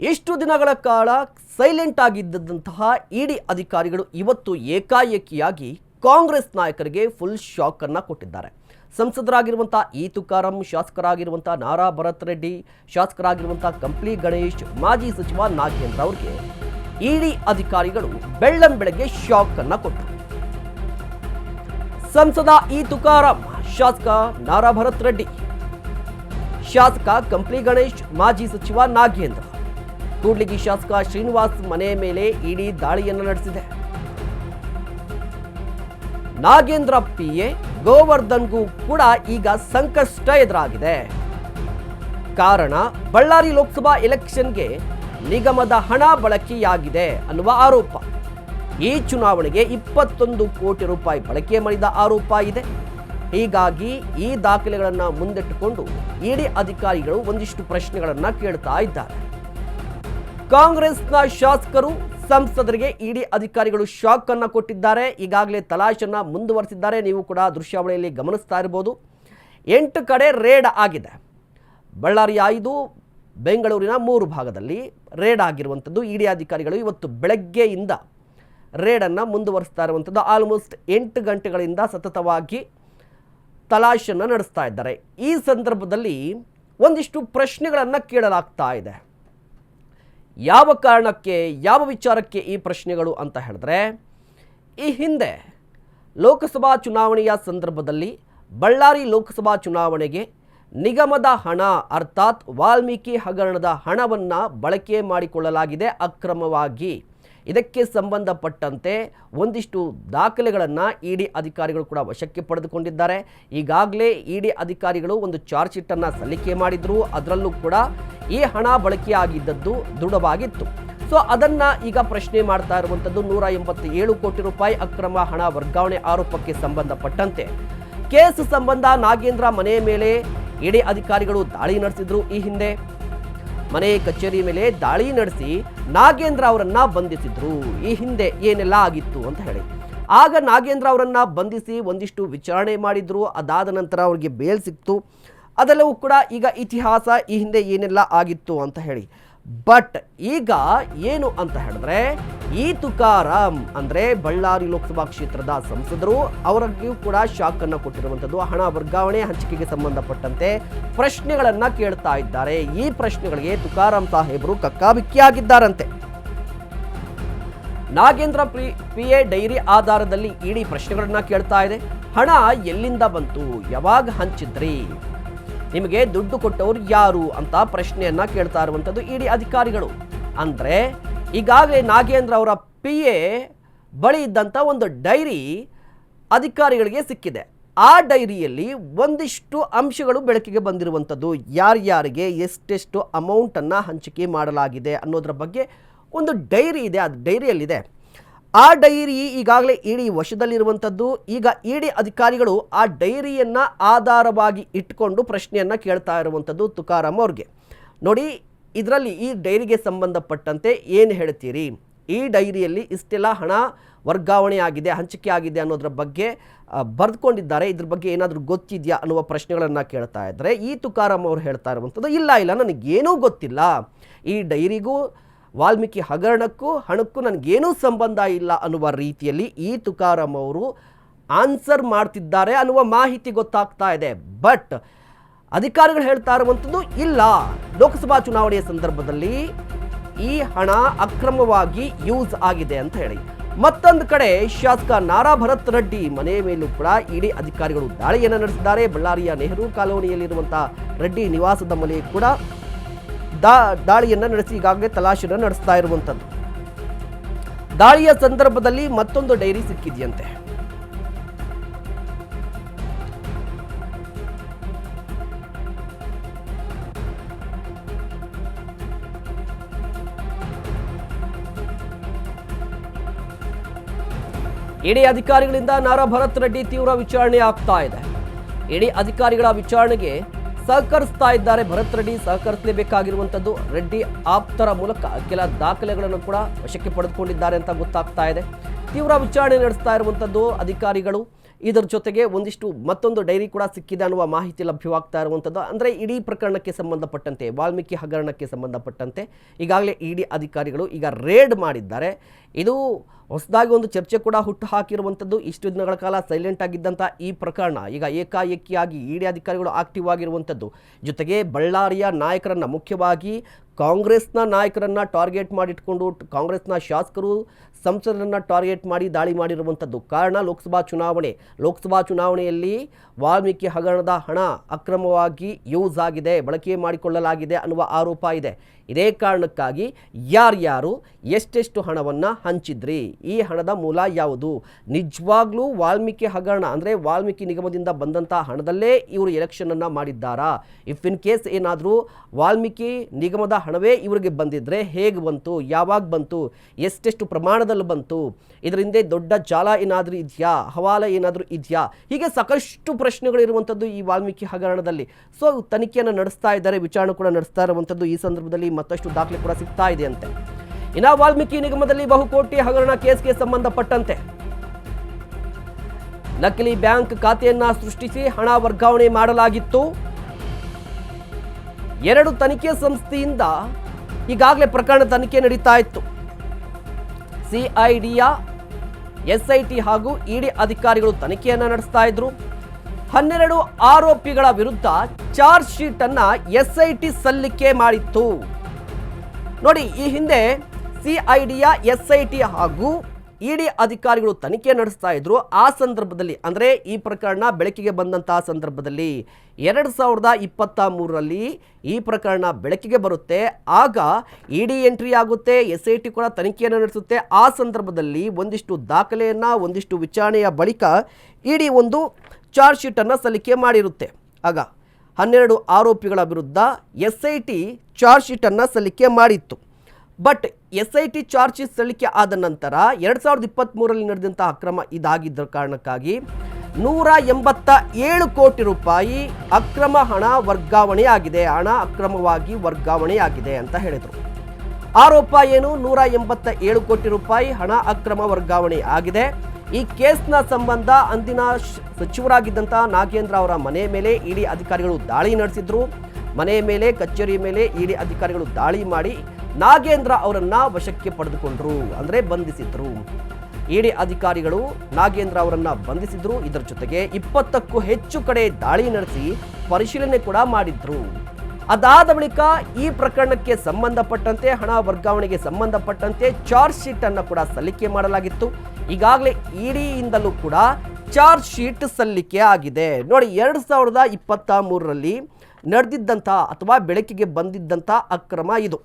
ಎಷ್ಟು ದಿನಗಳ ಕಾಲ ಸೈಲೆಂಟ್ ಆಗಿದ್ದಂತಹ ಇಡಿ ಅಧಿಕಾರಿಗಳು ಇವತ್ತು ಏಕಾಏಕಿಯಾಗಿ ಕಾಂಗ್ರೆಸ್ ನಾಯಕರಿಗೆ ಫುಲ್ ಶಾಕ್ ಅನ್ನು ಕೊಟ್ಟಿದ್ದಾರೆ. ಸಂಸದರಾಗಿರುವಂಥ ಇ ತುಕಾರಾಂ ಶಾಸಕರಾಗಿರುವಂಥ ನಾರಾ ಭರತ್ ರೆಡ್ಡಿ ಶಾಸಕರಾಗಿರುವಂಥ ಕಂಪ್ಲಿ ಗಣೇಶ್, ಮಾಜಿ ಸಚಿವ ನಾಗೇಂದ್ರ ಅವರಿಗೆ ಇಡಿ ಅಧಿಕಾರಿಗಳು ಬೆಳ್ಳಂ ಬೆಳಗ್ಗೆ ಶಾಕ್ ಅನ್ನ ಕೊಟ್ಟರು. ಸಂಸದ ಇ ತುಕಾರಾಂ ಶಾಸಕ ನಾರಾ ಭರತ್ ರೆಡ್ಡಿ, ಶಾಸಕ ಕಂಪ್ಲಿ ಗಣೇಶ್, ಮಾಜಿ ಸಚಿವ ನಾಗೇಂದ್ರ ಕೂಡ್ಲಿಗಿ ಶಾಸಕ ಶ್ರೀನಿವಾಸ್ ಮನೆ ಮೇಲೆ ಇಡಿ ದಾಳಿಯನ್ನು ನಡೆಸಿದೆ. ನಾಗೇಂದ್ರ ಪಿಎ ಗೋವರ್ಧನ್ಗೂ ಕೂಡ ಈಗ ಸಂಕಷ್ಟ ಎದುರಾಗಿದೆ. ಕಾರಣ, ಬಳ್ಳಾರಿ ಲೋಕಸಭಾ ಎಲೆಕ್ಷನ್ಗೆ ನಿಗಮದ ಹಣ ಬಳಕೆಯಾಗಿದೆ ಅನ್ನುವ ಆರೋಪ. ಈ ಚುನಾವಣೆಗೆ ಇಪ್ಪತ್ತೊಂದು ಕೋಟಿ ರೂಪಾಯಿ ಬಳಕೆ ಮಾಡಿದ ಆರೋಪ ಇದೆ. ಹೀಗಾಗಿ ಈ ದಾಖಲೆಗಳನ್ನು ಮುಂದಿಟ್ಟುಕೊಂಡು ಇಡಿ ಅಧಿಕಾರಿಗಳು ಒಂದಿಷ್ಟು ಪ್ರಶ್ನೆಗಳನ್ನು ಕೇಳ್ತಾ ಇದ್ದಾರೆ. ಕಾಂಗ್ರೆಸ್ನ ಶಾಸಕರು ಸಂಸದರಿಗೆ ಇಡಿ ಅಧಿಕಾರಿಗಳು ಶಾಕ್ ಅನ್ನ ಕೊಟ್ಟಿದ್ದಾರೆ. ಈಗಾಗಲೇ ತಲಾಶನ್ನ ಮುಂದುವರೆಸಿದ್ದಾರೆ. ನೀವು ಕೂಡ ದೃಶ್ಯಾವಳಿಯಲ್ಲಿ ಗಮನಿಸ್ತಾ ಇರಬಹುದು. ಎಂಟು ಕಡೆ ರೇಡ್ ಆಗಿದೆ. ಬಳ್ಳಾರಿ ಐದು, ಬೆಂಗಳೂರಿನ ಮೂರು ಭಾಗದಲ್ಲಿ ರೇಡ್ ಆಗಿರುವಂಥದ್ದು. ಇಡಿ ಅಧಿಕಾರಿಗಳು ಇವತ್ತು ಬೆಳಗ್ಗೆಯಿಂದ ರೇಡನ್ನು ಮುಂದುವರಿಸ್ತಾ ಇರುವಂಥದ್ದು. ಆಲ್ಮೋಸ್ಟ್ ಎಂಟು ಗಂಟೆಗಳಿಂದ ಸತತವಾಗಿ ತಲಾಶನ್ನು ನಡೆಸ್ತಾ ಇದ್ದಾರೆ. ಈ ಸಂದರ್ಭದಲ್ಲಿ ಒಂದಿಷ್ಟು ಪ್ರಶ್ನೆಗಳನ್ನು ಕೇಳಲಾಗ್ತಾ ಇದೆ. ಯಾವ ಕಾರಣಕ್ಕೆ, ಯಾವ ವಿಚಾರಕ್ಕೆ ಈ ಪ್ರಶ್ನೆಗಳು ಅಂತ ಹೇಳಿದ್ರೆ, ಈ ಹಿಂದೆ ಲೋಕಸಭಾ ಚುನಾವಣೆಯ ಸಂದರ್ಭದಲ್ಲಿ ಬಳ್ಳಾರಿ ಲೋಕಸಭಾ ಚುನಾವಣೆಗೆ ನಿಗಮದ ಹಣ ಅರ್ಥಾತ್ ವಾಲ್ಮೀಕಿ ಹಗರಣದ ಹಣವನ್ನು ಬಳಕೆ ಮಾಡಿಕೊಳ್ಳಲಾಗಿದೆ ಅಕ್ರಮವಾಗಿ. ಇದಕ್ಕೆ ಸಂಬಂಧಪಟ್ಟಂತೆ ಒಂದಿಷ್ಟು ದಾಖಲೆಗಳನ್ನು ಇಡಿ ಅಧಿಕಾರಿಗಳು ಕೂಡ ವಶಕ್ಕೆ ಪಡೆದುಕೊಂಡಿದ್ದಾರೆ. ಈಗಾಗಲೇ ಇಡಿ ಅಧಿಕಾರಿಗಳು ಒಂದು ಚಾರ್ಜ್ ಶೀಟನ್ನು ಸಲ್ಲಿಕೆ ಮಾಡಿದ್ರು. ಅದರಲ್ಲೂ ಕೂಡ ಈ ಹಣ ಬಳಕೆಯಾಗಿದ್ದದ್ದು ದೃಢವಾಗಿತ್ತು. ಸೊ, ಅದನ್ನು ಈಗ ಪ್ರಶ್ನೆ ಮಾಡ್ತಾ ಇರುವಂಥದ್ದು ನೂರ ಎಂಬತ್ತೇಳು ಕೋಟಿ ರೂಪಾಯಿ ಅಕ್ರಮ ಹಣ ವರ್ಗಾವಣೆ ಆರೋಪಕ್ಕೆ ಸಂಬಂಧಪಟ್ಟಂತೆ. ಕೇಸ್ ಸಂಬಂಧ ನಾಗೇಂದ್ರ ಮನೆಯ ಮೇಲೆ ಇಡಿ ಅಧಿಕಾರಿಗಳು ದಾಳಿ ನಡೆಸಿದ್ರು ಈ ಹಿಂದೆ. ಮನೆ ಕಚೇರಿ ಮೇಲೆ ದಾಳಿ ನಡೆಸಿ ನಾಗೇಂದ್ರ ಅವರನ್ನ ಬಂಧಿಸಿದ್ರು. ಈ ಹಿಂದೆ ಏನೆಲ್ಲ ಆಗಿತ್ತು ಅಂತ ಹೇಳಿ. ಆಗ ನಾಗೇಂದ್ರ ಅವರನ್ನ ಬಂಧಿಸಿ ಒಂದಿಷ್ಟು ವಿಚಾರಣೆ ಮಾಡಿದ್ರು. ಅದಾದ ನಂತರ ಅವ್ರಿಗೆ ಬೇಲ್ ಸಿಕ್ತು. ಅದೆಲ್ಲವೂ ಕೂಡ ಈಗ ಇತಿಹಾಸ ಈ ಹಿಂದೆ ಏನೆಲ್ಲ ಆಗಿತ್ತು ಅಂತ ಹೇಳಿ. ಬಟ್ ಈಗ ಏನು ಅಂತ ಹೇಳಿದ್ರೆ, ಈ ತುಕಾರಾಮ್ ಅಂದ್ರೆ ಬಳ್ಳಾರಿ ಲೋಕಸಭಾ ಕ್ಷೇತ್ರದ ಸಂಸದರು, ಅವರಿಗೂ ಕೂಡ ಶಾಕ್ ಅನ್ನ ಕೊಟ್ಟಿರುವಂಥದ್ದು ಹಣ ವರ್ಗಾವಣೆ ಹಂಚಿಕೆಗೆ ಸಂಬಂಧಪಟ್ಟಂತೆ ಪ್ರಶ್ನೆಗಳನ್ನ ಕೇಳ್ತಾ ಇದ್ದಾರೆ. ಈ ಪ್ರಶ್ನೆಗಳಿಗೆ ತುಕಾರಾಮ್ ಸಾಹೇಬರು ಕಕ್ಕಾಬಿಕ್ಕಿಯಾಗಿದ್ದಾರಂತೆ. ನಾಗೇಂದ್ರ ಪಿ ಎ ಡೈರಿ ಆಧಾರದಲ್ಲಿ ಇಡೀ ಪ್ರಶ್ನೆಗಳನ್ನ ಕೇಳ್ತಾ ಇದೆ. ಹಣ ಎಲ್ಲಿಂದ ಬಂತು? ಯಾವಾಗ ಹಂಚಿದ್ರಿ? ನಿಮಗೆ ದುಡ್ಡು ಕೊಟ್ಟವರು ಯಾರು ಅಂತ ಪ್ರಶ್ನೆಯನ್ನ ಕೇಳ್ತಾ ಇರುವಂಥದ್ದು ಇಡಿ ಅಧಿಕಾರಿಗಳು. ಅಂದ್ರೆ ಈಗಾಗಲೇ ನಾಗೇಂದ್ರ ಅವರ ಪಿ ಎ ಬಳಿ ಇದ್ದಂಥ ಒಂದು ಡೈರಿ ಅಧಿಕಾರಿಗಳಿಗೆ ಸಿಕ್ಕಿದೆ. ಆ ಡೈರಿಯಲ್ಲಿ ಒಂದಿಷ್ಟು ಅಂಶಗಳು ಬೆಳಕಿಗೆ ಬಂದಿರುವಂಥದ್ದು ಯಾರ್ಯಾರಿಗೆ ಎಷ್ಟೆಷ್ಟು ಅಮೌಂಟನ್ನು ಹಂಚಿಕೆ ಮಾಡಲಾಗಿದೆ ಅನ್ನೋದ್ರ ಬಗ್ಗೆ ಒಂದು ಡೈರಿ ಇದೆ. ಅದು ಡೈರಿಯಲ್ಲಿದೆ. ಆ ಡೈರಿ ಈಗಾಗಲೇ ಇಡಿ ವಶದಲ್ಲಿರುವಂಥದ್ದು. ಈಗ ಇಡಿ ಅಧಿಕಾರಿಗಳು ಆ ಡೈರಿಯನ್ನು ಆಧಾರವಾಗಿ ಇಟ್ಕೊಂಡು ಪ್ರಶ್ನೆಯನ್ನು ಕೇಳ್ತಾ ಇರುವಂಥದ್ದು ತುಕಾರಾಮ್ ಅವ್ರಿಗೆ. ನೋಡಿ, ಇದರಲ್ಲಿ ಈ ಡೈರಿಗೆ ಸಂಬಂಧಪಟ್ಟಂತೆ ಏನು ಹೇಳ್ತೀರಿ? ಈ ಡೈರಿಯಲ್ಲಿ ಇಷ್ಟೆಲ್ಲ ಹಣ ವರ್ಗಾವಣೆ ಆಗಿದೆ, ಹಂಚಿಕೆ ಆಗಿದೆ ಅನ್ನೋದ್ರ ಬಗ್ಗೆ ಬರೆದುಕೊಂಡಿದ್ದಾರೆ. ಇದ್ರ ಬಗ್ಗೆ ಏನಾದರೂ ಗೊತ್ತಿದೆಯಾ ಅನ್ನುವ ಪ್ರಶ್ನೆಗಳನ್ನು ಕೇಳ್ತಾ ಇದ್ದರೆ ಈ ತುಕಾರಾಮ್ ಅವರು ಹೇಳ್ತಾ ಇರುವಂಥದ್ದು ಇಲ್ಲ ಇಲ್ಲ. ನನಗೇನೂ ಗೊತ್ತಿಲ್ಲ. ಈ ಡೈರಿಗೂ ವಾಲ್ಮೀಕಿ ಹಗರಣಕ್ಕೂ ಹಣಕ್ಕೂ ನನಗೇನೂ ಸಂಬಂಧ ಇಲ್ಲ ಅನ್ನುವ ರೀತಿಯಲ್ಲಿ ಈ ತುಕಾರಾಮ್ ಅವರು ಆನ್ಸರ್ ಮಾಡ್ತಿದ್ದಾರೆ ಅನ್ನುವ ಮಾಹಿತಿ ಗೊತ್ತಾಗ್ತಾ ಇದೆ. ಬಟ್ ಅಧಿಕಾರಿಗಳು ಹೇಳ್ತಾ ಇರುವಂಥದ್ದು ಇಲ್ಲ. ಲೋಕಸಭಾ ಚುನಾವಣೆಯ ಸಂದರ್ಭದಲ್ಲಿ ಈ ಹಣ ಅಕ್ರಮವಾಗಿ ಯೂಸ್ ಆಗಿದೆ ಅಂತ ಹೇಳಿ. ಮತ್ತೊಂದು ಕಡೆ ಶಾಸಕ ನಾರಾ ಭರತ್ ರೆಡ್ಡಿ ಮನೆ ಮೇಲೂ ಕೂಡ ಇಡೀ ಅಧಿಕಾರಿಗಳು ದಾಳಿಯನ್ನು ನಡೆಸಿದ್ದಾರೆ. ಬಳ್ಳಾರಿಯ ನೆಹರು ಕಾಲೋನಿಯಲ್ಲಿರುವಂತಹ ರೆಡ್ಡಿ ನಿವಾಸದ ಮೇಲೆ ಕೂಡ ದಾ ದಾಳಿಯನ್ನು ನಡೆಸಿ ಈಗಾಗಲೇ ತಲಾಶೆಯನ್ನು ನಡೆಸ್ತಾ ಇರುವಂಥದ್ದು. ದಾಳಿಯ ಸಂದರ್ಭದಲ್ಲಿ ಮತ್ತೊಂದು ಡೈರಿ ಸಿಕ್ಕಿದೆಯಂತೆ. ಇಡಿ ಅಧಿಕಾರಿಗಳಿಂದ ನಾರಾ ಭರತ್ ರೆಡ್ಡಿ ತೀವ್ರ ವಿಚಾರಣೆ ಆಗ್ತಾ ಇದೆ. ಇಡಿ ಅಧಿಕಾರಿಗಳ ವಿಚಾರಣೆಗೆ ಸಹಕರಿಸ್ತಾ ಇದ್ದಾರೆ. ಭರತ್ ರೆಡ್ಡಿ ಸಹಕರಿಸಲೇಬೇಕಾಗಿರುವಂಥದ್ದು. ರೆಡ್ಡಿ ಆಪ್ತರ ಮೂಲಕ ಕೆಲ ದಾಖಲೆಗಳನ್ನು ಕೂಡ ವಶಕ್ಕೆ ಪಡೆದುಕೊಂಡಿದ್ದಾರೆ ಅಂತ ಗೊತ್ತಾಗ್ತಾ ಇದೆ. ತೀವ್ರ ವಿಚಾರಣೆ ನಡೆಸ್ತಾ ಇರುವಂಥದ್ದು ಅಧಿಕಾರಿಗಳು. ಇದರ ಜೊತೆಗೆ ಒಂದಿಷ್ಟು ಮತ್ತೊಂದು ಡೈರಿ ಕೂಡ ಸಿಕ್ಕಿದೆ ಅನ್ನುವ ಮಾಹಿತಿ ಲಭ್ಯವಾಗ್ತಾ ಇರುವಂಥದ್ದು. ಅಂದರೆ ಇಡೀ ಪ್ರಕರಣಕ್ಕೆ ಸಂಬಂಧಪಟ್ಟಂತೆ, ವಾಲ್ಮೀಕಿ ಹಗರಣಕ್ಕೆ ಸಂಬಂಧಪಟ್ಟಂತೆ ಈಗಾಗಲೇ ಇಡಿ ಅಧಿಕಾರಿಗಳು ಈಗ ರೇಡ್ ಮಾಡಿದ್ದಾರೆ. ಇದು ಹೊಸದಾಗಿ ಒಂದು ಚರ್ಚೆ ಕೂಡ ಹುಟ್ಟು ಹಾಕಿರುವಂಥದ್ದು ಇಷ್ಟು ದಿನಗಳ ಕಾಲ ಸೈಲೆಂಟ್ ಆಗಿದ್ದಂಥ ಈ ಪ್ರಕರಣ ಈಗ ಏಕಾಏಕಿಯಾಗಿ ಇಡಿ ಅಧಿಕಾರಿಗಳು ಆಕ್ಟಿವ್ ಆಗಿರುವಂಥದ್ದು. ಜೊತೆಗೆ ಬಳ್ಳಾರಿಯ ನಾಯಕರನ್ನು ಮುಖ್ಯವಾಗಿ ಕಾಂಗ್ರೆಸ್ನ ನಾಯಕರನ್ನು ಟಾರ್ಗೆಟ್ ಮಾಡಿಟ್ಕೊಂಡು ಕಾಂಗ್ರೆಸ್ನ ಶಾಸಕರು ಸಂಸದರನ್ನು ಟಾರ್ಗೆಟ್ ಮಾಡಿ ದಾಳಿ ಮಾಡಿರುವಂಥದ್ದು. ಕಾರಣ ಲೋಕಸಭಾ ಚುನಾವಣೆ. ಲೋಕಸಭಾ ಚುನಾವಣೆಯಲ್ಲಿ ವಾಲ್ಮೀಕಿ ಹಗರಣದ ಹಣ ಅಕ್ರಮವಾಗಿ ಯೂಸ್ ಆಗಿದೆ, ಬಳಕೆ ಮಾಡಿಕೊಳ್ಳಲಾಗಿದೆ ಅನ್ನುವ ಆರೋಪ ಇದೆ. ಇದೇ ಕಾರಣಕ್ಕಾಗಿ ಯಾರ್ಯಾರು ಎಷ್ಟೆಷ್ಟು ಹಣವನ್ನು ಹಂಚಿದ್ರಿ? ಈ ಹಣದ ಮೂಲ ಯಾವುದು? ನಿಜವಾಗ್ಲೂ ವಾಲ್ಮೀಕಿ ಹಗರಣ ಅಂದರೆ ವಾಲ್ಮೀಕಿ ನಿಗಮದಿಂದ ಬಂದಂಥ ಹಣದಲ್ಲೇ ಇವರು ಎಲೆಕ್ಷನನ್ನು ಮಾಡಿದ್ದಾರಾ? ಇಫ್ ಇನ್ ಕೇಸ್ ಏನಾದರೂ ವಾಲ್ಮೀಕಿ ನಿಗಮದ ಹಣವೇ ಇವರಿಗೆ ಬಂದಿದ್ದರೆ ಹೇಗೆ ಬಂತು? ಯಾವಾಗ ಬಂತು? ಎಷ್ಟೆಷ್ಟು ಪ್ರಮಾಣದಲ್ಲಿ ಬಂತು? ಇದರಿಂದ ದೊಡ್ಡ ಜಾಲ ಏನಾದರೂ ಇದೆಯಾ? ಹವಾಲ ಏನಾದರೂ ಇದೆಯಾ? ಹೀಗೆ ಸಾಕಷ್ಟು ಪ್ರಶ್ನೆಗಳಿರುವಂಥದ್ದು ಈ ವಾಲ್ಮೀಕಿ ಹಗರಣದಲ್ಲಿ. ಸೊ ತನಿಖೆಯನ್ನು ನಡೆಸ್ತಾ ಇದ್ದಾರೆ, ವಿಚಾರಣೆ ಕೂಡ ನಡೆಸ್ತಾ ಇರುವಂಥದ್ದು ಈ ಸಂದರ್ಭದಲ್ಲಿ. ಮತ್ತಷ್ಟು ದಾಖಲೆ ಕೂಡ ಸಿಗ್ತಾ ಇದೆ ಅಂತೆ ಇನ್ನು ವಾಲ್ಮೀಕಿ ನಿಗಮದಲ್ಲಿ ಬಹುಕೋಟಿ ಹಗರಣ ಕೇಸ್ಗೆ ಸಂಬಂಧಪಟ್ಟಂತೆ. ನಕಲಿ ಬ್ಯಾಂಕ್ ಖಾತೆಯನ್ನ ಸೃಷ್ಟಿಸಿ ಹಣ ವರ್ಗಾವಣೆ ಮಾಡಲಾಗಿತ್ತು. ಎರಡು ತನಿಖೆ ಸಂಸ್ಥೆಯಿಂದ ಈಗಾಗಲೇ ಪ್ರಕರಣ ತನಿಖೆ ನಡೀತಾ ಇತ್ತು. ಸಿಐಡಿಯ, ಎಸ್ಐಟಿ ಹಾಗೂ ಇಡಿ ಅಧಿಕಾರಿಗಳು ತನಿಖೆಯನ್ನ ನಡೆಸ್ತಾ ಇದ್ರು. ಹನ್ನೆರಡು ಆರೋಪಿಗಳ ವಿರುದ್ಧ ಚಾರ್ಜ್ ಶೀಟ್ ಅನ್ನ ಎಸ್ಐಟಿ ಸಲ್ಲಿಕೆ ಮಾಡಿತ್ತು. ನೋಡಿ, ಈ ಹಿಂದೆ ಸಿಐಡಿಯ ಎಸ್ಐಟಿ ಹಾಗೂ ಇಡಿ ಅಧಿಕಾರಿಗಳು ತನಿಖೆ ನಡೆಸ್ತಾ ಇದ್ರು. ಆ ಸಂದರ್ಭದಲ್ಲಿ, ಅಂದರೆ ಈ ಪ್ರಕರಣ ಬೆಳಕಿಗೆ ಬಂದಂತಹ ಸಂದರ್ಭದಲ್ಲಿ ಎರಡು ಸಾವಿರದ ಇಪ್ಪತ್ತ ಮೂರರಲ್ಲಿ ಈ ಪ್ರಕರಣ ಬೆಳಕಿಗೆ ಬರುತ್ತೆ. ಆಗ ಇಡಿ ಎಂಟ್ರಿ ಆಗುತ್ತೆ ಎಸ್ ಐ ಟಿ ಕೂಡ ತನಿಖೆಯನ್ನು ನಡೆಸುತ್ತೆ. ಆ ಸಂದರ್ಭದಲ್ಲಿ ಒಂದಿಷ್ಟು ದಾಖಲೆಯನ್ನು, ಒಂದಿಷ್ಟು ವಿಚಾರಣೆಯ ಬಳಿಕ ಇಡಿ ಒಂದು ಚಾರ್ಜ್ ಶೀಟನ್ನು ಸಲ್ಲಿಕೆ ಮಾಡಿರುತ್ತೆ. ಆಗ ಹನ್ನೆರಡು ಆರೋಪಿಗಳ ವಿರುದ್ಧ ಎಸ್ ಐ ಟಿ ಚಾರ್ಜ್ ಶೀಟನ್ನು ಸಲ್ಲಿಕೆ ಮಾಡಿತ್ತು. But S I T charge sheet ಸಲ್ಲಿಕೆ ಆದ ನಂತರ ಎರಡು ಸಾವಿರದ ಇಪ್ಪತ್ತ್ಮೂರರಲ್ಲಿ ನಡೆದಂಥ ಅಕ್ರಮ ಇದಾಗಿದ್ದ ಕಾರಣಕ್ಕಾಗಿ ನೂರ ಎಂಬತ್ತ ಏಳು ಕೋಟಿ ರೂಪಾಯಿ ಅಕ್ರಮ ಹಣ ವರ್ಗಾವಣೆಯಾಗಿದೆ, ಹಣ ಅಕ್ರಮವಾಗಿ ವರ್ಗಾವಣೆಯಾಗಿದೆ ಅಂತ ಹೇಳಿದರು. ಆರೋಪ ಏನು? ನೂರ ಎಂಬತ್ತ ಏಳು ಕೋಟಿ ರೂಪಾಯಿ ಹಣ ಅಕ್ರಮ ವರ್ಗಾವಣೆ ಆಗಿದೆ. ಈ ಕೇಸ್ನ ಸಂಬಂಧ ಅಂದಿನ ಸಚಿವರಾಗಿದ್ದಂಥ ನಾಗೇಂದ್ರ ಅವರ ಮನೆ ಮೇಲೆ ಇಡಿ ಅಧಿಕಾರಿಗಳು ದಾಳಿ ನಡೆಸಿದ್ರು. ಮನೆ ಮೇಲೆ, ಕಚೇರಿ ಮೇಲೆ ಇಡಿ ಅಧಿಕಾರಿಗಳು ದಾಳಿ ಮಾಡಿ ನಾಗೇಂದ್ರ ಅವರನ್ನ ವಶಕ್ಕೆ ಪಡೆದುಕೊಂಡ್ರು ಅಂದರೆ ಬಂಧಿಸಿದ್ರು. ಇಡಿ ಅಧಿಕಾರಿಗಳು ನಾಗೇಂದ್ರ ಅವರನ್ನ ಬಂಧಿಸಿದ್ರು. ಇದರ ಜೊತೆಗೆ ಇಪ್ಪತ್ತಕ್ಕೂ ಹೆಚ್ಚು ಕಡೆ ದಾಳಿ ನಡೆಸಿ ಪರಿಶೀಲನೆ ಕೂಡ ಮಾಡಿದ್ರು. ಅದಾದ ಬಳಿಕ ಈ ಪ್ರಕರಣಕ್ಕೆ ಸಂಬಂಧಪಟ್ಟಂತೆ, ಹಣ ವರ್ಗಾವಣೆಗೆ ಸಂಬಂಧಪಟ್ಟಂತೆ ಚಾರ್ಜ್ ಶೀಟ್ ಅನ್ನು ಕೂಡ ಸಲ್ಲಿಕೆ ಮಾಡಲಾಗಿತ್ತು. ಈಗಾಗಲೇ ಇಡಿಯಿಂದಲೂ ಕೂಡ ಚಾರ್ಜ್ ಶೀಟ್ ಸಲ್ಲಿಕೆ ಆಗಿದೆ. ನೋಡಿ, ಎರಡು ಸಾವಿರದ ಇಪ್ಪತ್ತ ಮೂರರಲ್ಲಿ ನಡೆದಿದ್ದಂಥ ಅಥವಾ ಬೆಳಕಿಗೆ ಬಂದಿದ್ದಂಥ ಅಕ್ರಮ ಇದು.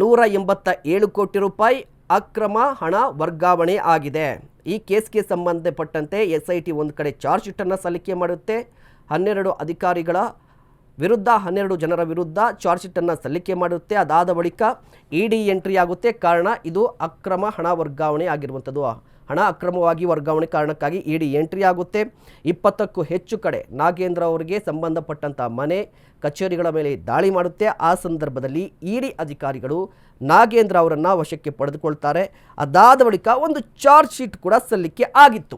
ನೂರ ಎಂಬತ್ತ ಏಳು ಕೋಟಿ ರೂಪಾಯಿ ಅಕ್ರಮ ಹಣ ವರ್ಗಾವಣೆ ಆಗಿದೆ. ಈ ಕೇಸ್ಗೆ ಸಂಬಂಧಪಟ್ಟಂತೆ ಎಸ್ ಐ ಟಿ ಒಂದು ಕಡೆ ಚಾರ್ಜ್ ಶೀಟನ್ನು ಸಲ್ಲಿಕೆ ಮಾಡುತ್ತೆ. ಹನ್ನೆರಡು ಅಧಿಕಾರಿಗಳ ವಿರುದ್ಧ, ಹನ್ನೆರಡು ಜನರ ವಿರುದ್ಧ ಚಾರ್ಜ್ ಶೀಟನ್ನು ಸಲ್ಲಿಕೆ ಮಾಡುತ್ತೆ. ಅದಾದ ಬಳಿಕ ಇ ಡಿ ಎಂಟ್ರಿ ಆಗುತ್ತೆ. ಕಾರಣ ಇದು ಅಕ್ರಮ ಹಣ ವರ್ಗಾವಣೆ ಆಗಿರುವಂಥದ್ದು. ಹಣ ಅಕ್ರಮವಾಗಿ ವರ್ಗಾವಣೆ ಕಾರಣಕ್ಕಾಗಿ ಇ ಡಿ ಎಂಟ್ರಿ ಆಗುತ್ತೆ. ಇಪ್ಪತ್ತಕ್ಕೂ ಹೆಚ್ಚು ಕಡೆ ನಾಗೇಂದ್ರ ಅವರಿಗೆ ಸಂಬಂಧಪಟ್ಟಂಥ ಮನೆ ಕಚೇರಿಗಳ ಮೇಲೆ ದಾಳಿ ಮಾಡುತ್ತೆ. ಆ ಸಂದರ್ಭದಲ್ಲಿ ಇಡಿ ಅಧಿಕಾರಿಗಳು ನಾಗೇಂದ್ರ ಅವರನ್ನು ವಶಕ್ಕೆ ಪಡೆದುಕೊಳ್ತಾರೆ. ಅದಾದ ಬಳಿಕ ಒಂದು ಚಾರ್ಜ್ ಶೀಟ್ ಕೂಡ ಸಲ್ಲಿಕೆ ಆಗಿತ್ತು.